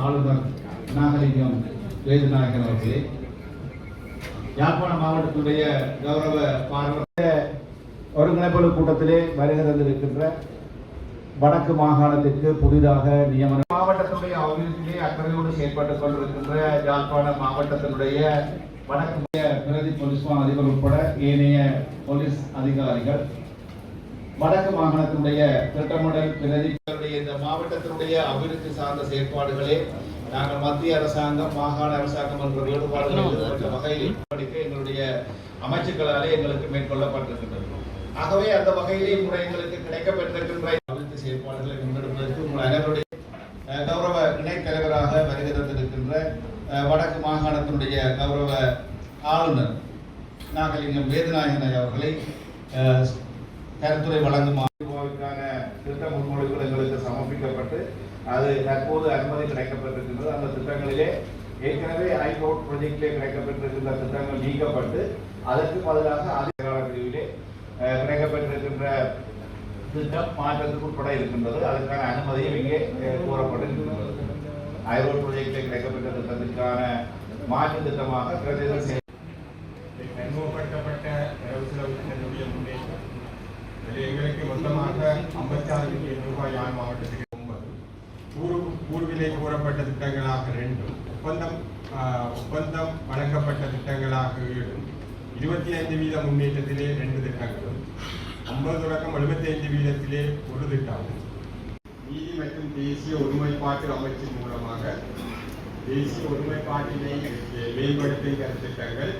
ஆளுநர் நாகலிங்கம் வேதுநாயகன் அவர்களே. யாழ்ப்பாண மாவட்டத்துடைய கௌரவ பார்வை ஒருங்கிணைப்பாளு கூட்டத்திலே வருகை தந்திருக்கின்ற வடக்கு மாகாணத்திற்கு புதிதாக நியமனம். மாவட்டத்தினுடைய அபிவிருத்தியிலே அக்கறையோடு செயற்பட்டுக் கொண்டிருக்கின்ற யாழ்ப்பாண மாவட்டத்தினுடைய வடக்கு பிரதி போலீஸ் மா அதிபர் உட்பட ஏனைய போலீஸ் அதிகாரிகள் வடக்கு மாகாணத்தினுடைய திட்டமிடல் பிரதிகளுடைய இந்த மாவட்டத்தினுடைய அபிவிருத்தி சார்ந்த செயற்பாடுகளே நாங்கள் மத்திய அரசாங்கம் மாகாண அரசாங்கம் என்ற வேறுபாடுகள் வகையில் படிக்க எங்களுடைய அமைச்சுக்களாலே எங்களுக்கு மேற்கொள்ளப்பட்டிருக்கின்றது ஆகவே அந்த வகையிலே முறை எங்களுக்கு கிடைக்கப்பட்டிருக்கின்ற அபிவிருத்தி செயற்பாடுகளை முன்னெடுப்பதற்கு உங்கள் அனைவருடைய கௌரவ இணைத் தலைவராக வருகை தந்திருக்கின்ற வடக்கு மாகாணத்தினுடைய கௌரவ ஆளுநர் நாகலிங்கம் வேதநாயகன் அவர்களை அஹ், கருத்துரை வழங்கும்? திட்ட முன்மொழிவுகள் எங்களுக்கு சமர்ப்பிக்கப்பட்டு அது தற்போது அனுமதி கிடைக்கப்பட்டிருக்கின்றது. அந்த திட்டங்களிலே ஏற்கனவே ஹைகோர்ட் ப்ரொஜெக்டிலே கிடைக்கப்பட்டிருக்கின்ற திட்டங்கள் நீக்கப்பட்டு அதற்கு பதிலாக அதிகார கிடைக்கப்பட்டிருக்கின்ற திட்டம் மாற்றத்துக்கு உட்பட இருக்கின்றது. அதற்கான அனுமதியும் இங்கே கோரப்பட்டிருக்கின்றது. ஐரோட் ப்ரொஜெக்டில் கிடைக்கப்பட்ட திட்டத்திற்கான மாற்று திட்டமாக பிரதேச அறிமுகப்படுத்தப்பட்ட வரவு செலவு திட்டத்தினுடைய முன்னேற்றம். இதில் எங்களுக்கு மொத்தமாக ஐம்பத்தாறு மில்லியன் ரூபாய் யாழ் மாவட்டத்துக்கு ஒன்பது கூறு கூறுவிலை கூறப்பட்ட திட்டங்களாக ரெண்டும் ஒப்பந்தம் ஆஹ், ஒப்பந்தம் வழங்கப்பட்ட திட்டங்களாக ஏழும் இருபத்தி ஐந்து வீத முன்னேற்றத்திலே ரெண்டு திட்டங்களும் ஐம்பது தொடக்கம் எழுபத்தைந்து வீதத்திலே ஒரு திட்டமும். நீதி மற்றும் தேசிய ஒருமைப்பாட்டு அமைச்சின் மூலமாக தேசிய ஒருமைப்பாட்டினை மேம்படுத்தும் கருத்திட்டங்கள்.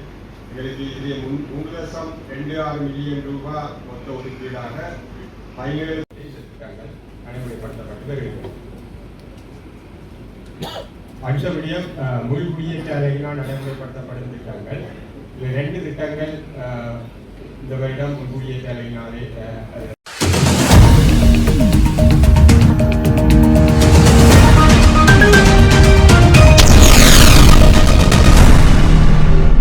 எங்களுக்கு இதிலே முன் லட்சம் ரெண்டு ஆறு மில்லியன் ரூபாய் மொத்த ஒதுக்கீடாக பதினேழு திட்டங்கள் நடைமுறைப்படுத்தப்பட்டு வருகின்றன அடுத்த விடயம் அஹ், முழு நடைமுறைப்படுத்தப்படும் திட்டங்கள். இது ரெண்டு திட்டங்கள் இந்த வருடம் குடியேற்றாலையினாலே அஹ், அது